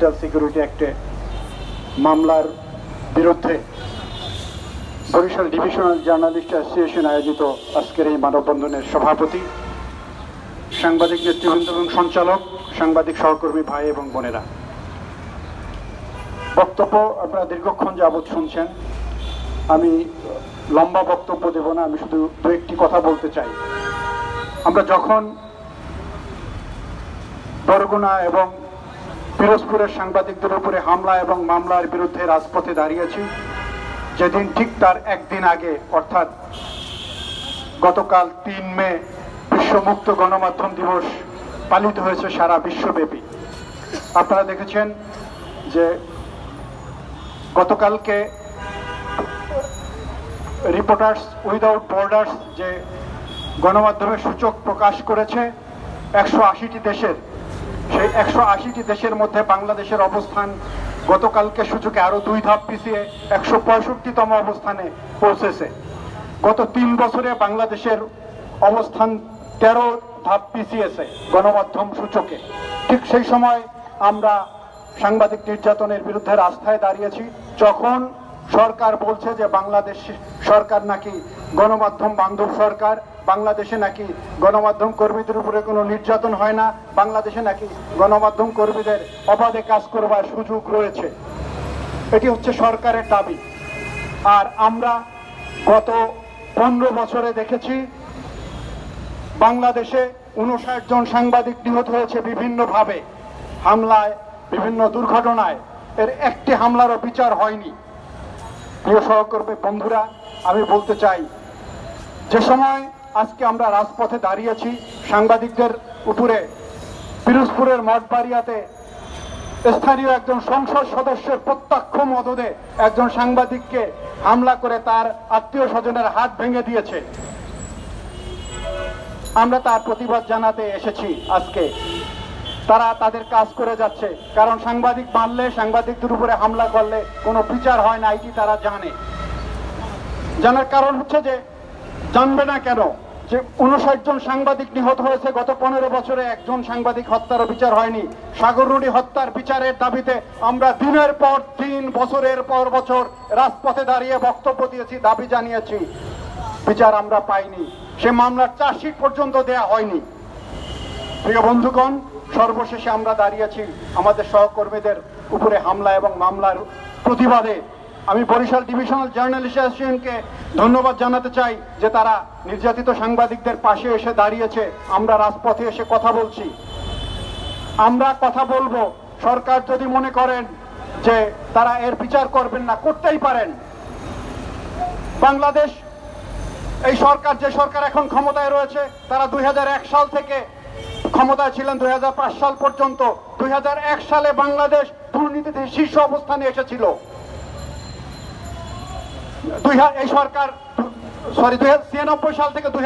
Digital security অ্যাক্টে মামলার বিরুদ্ধে Barishal divisional journalist association আয়োজিত আজকের এই মানববন্ধনের সভাপতি, সাংবাদিক নেতৃবৃন্দ এবং সঞ্চালক, সাংবাদিক সহকর্মী ভাই এবং বোনেরা। বক্তব্য আপনারা দীর্ঘক্ষণ যাবৎ শুনছেন। আমি লম্বা বক্তব্য দেব না, আমি শুধু দু একটি কথা বলতে চাই। আমরা যখন বরগুনা এবং পিরোজপুরের সাংবাদিকদের উপরে হামলা এবং মামলার বিরুদ্ধে রাজপথে দাঁড়িয়েছি। যেদিন ঠিক তার একদিন আগে, অর্থাৎ গতকাল তিন মে বিশ্ব মুক্ত গণমাধ্যম দিবস পালিত হয়েছে সারা বিশ্বব্যাপী। আপনারা দেখেছেন যে গতকালকে রিপোর্টার্স উইদাউট বর্ডার্স যে গণমাধ্যমের সূচক প্রকাশ করেছে, একশো আশিটি দেশের সেই একশো আশিটি দেশের মধ্যে বাংলাদেশের অবস্থান গতকালকে সূচকে আরও দুই ধাপ পিছিয়ে একশো পঁয়ষট্টিতম অবস্থানে পৌঁছেছে। গত তিন বছরে বাংলাদেশের অবস্থান তেরো ধাপ পিছিয়েছে গণমাধ্যম সূচকে। ঠিক সেই সময় আমরা সাংবাদিক নির্যাতনের বিরুদ্ধে রাস্তায় দাঁড়িয়েছি। যখন সরকার বলছে যে বাংলাদেশ সরকার নাকি গণমাধ্যম বান্ধব সরকার বাংলাদেশে নাকি গণমাধ্যম কর্মীদের উপরে কোনো নির্যাতন হয় না? বাংলাদেশে নাকি গণমাধ্যম কর্মীদের অবাধে কাজ করবার সুযোগ রয়েছে? এটি হচ্ছে সরকারের দাবি। আর আমরা গত পনেরো বছরে দেখেছি, বাংলাদেশে উনষাট জন সাংবাদিক নিহত হয়েছে বিভিন্নভাবে। হামলায়, বিভিন্ন দুর্ঘটনায়। এর একটি হামলারও বিচার হয়নি। প্রিয় সহকর্মী বন্ধুরা, আমি বলতে চাই, যে সময় আজকে আমরা রাজপথে দাঁড়িয়েছি। সাংবাদিকদের উপরে। পিরোজপুরের মঠবাড়িয়াতে স্থানীয় একজন সংসদ সদস্যের প্রত্যক্ষ মদদে একজন সাংবাদিককে হামলা করে তার আত্মীয় স্বজনের হাত ভেঙে দিয়েছে। আমরা তার প্রতিবাদ জানাতে এসেছি আজকে। তারা তাদের কাজ করে যাচ্ছে। কারণ সাংবাদিক মারলে সাংবাদিকদের উপরে হামলা করলে কোনো বিচার হয় না, এটি তারা জানে। জানার কারণ হচ্ছে যে জানবে না কেন যে উনষাট জন সাংবাদিক নিহত হয়েছে। গত পনেরো বছরে একজন সাংবাদিক হত্যারও বিচার হয়নি। সাগররুডি হত্যার বিচারের দাবিতে আমরা দিনের পর দিন, বছরের পর বছর রাজপথে দাঁড়িয়ে বক্তব্য দিয়েছি, দাবি জানিয়েছি। বিচার আমরা পাইনি। সে মামলার চার্জশিট পর্যন্ত দেয়া হয়নি। প্রিয় বন্ধুগণ, সর্বশেষে আমরা দাঁড়িয়েছি। আমাদের সহকর্মীদের উপরে হামলা এবং মামলার প্রতিবাদে আমি বরিশাল ডিভিশনাল জার্নালিস্ট অ্যাসোসিয়েশনকে ধন্যবাদ জানাতে চাই যে তারা নির্যাতিত সাংবাদিকদের পাশে এসে দাঁড়িয়েছে। আমরা রাজপথে এসে কথা বলছি। আমরা কথা বলব। সরকার যদি মনে করেন যে তারা এর বিচার করবেন না, করতেই পারেন। বাংলাদেশ, এই সরকার, যে সরকার এখন ক্ষমতায় রয়েছে, তারা দুই হাজার এক সাল থেকে ক্ষমতায় ছিলেন, দুই হাজার পাঁচ সাল পর্যন্ত। দুই হাজার এক সালে বাংলাদেশ দুর্নীতিতে শীর্ষ অবস্থানে এসেছিল। দুই এই সরকার সরি দুই সাল থেকে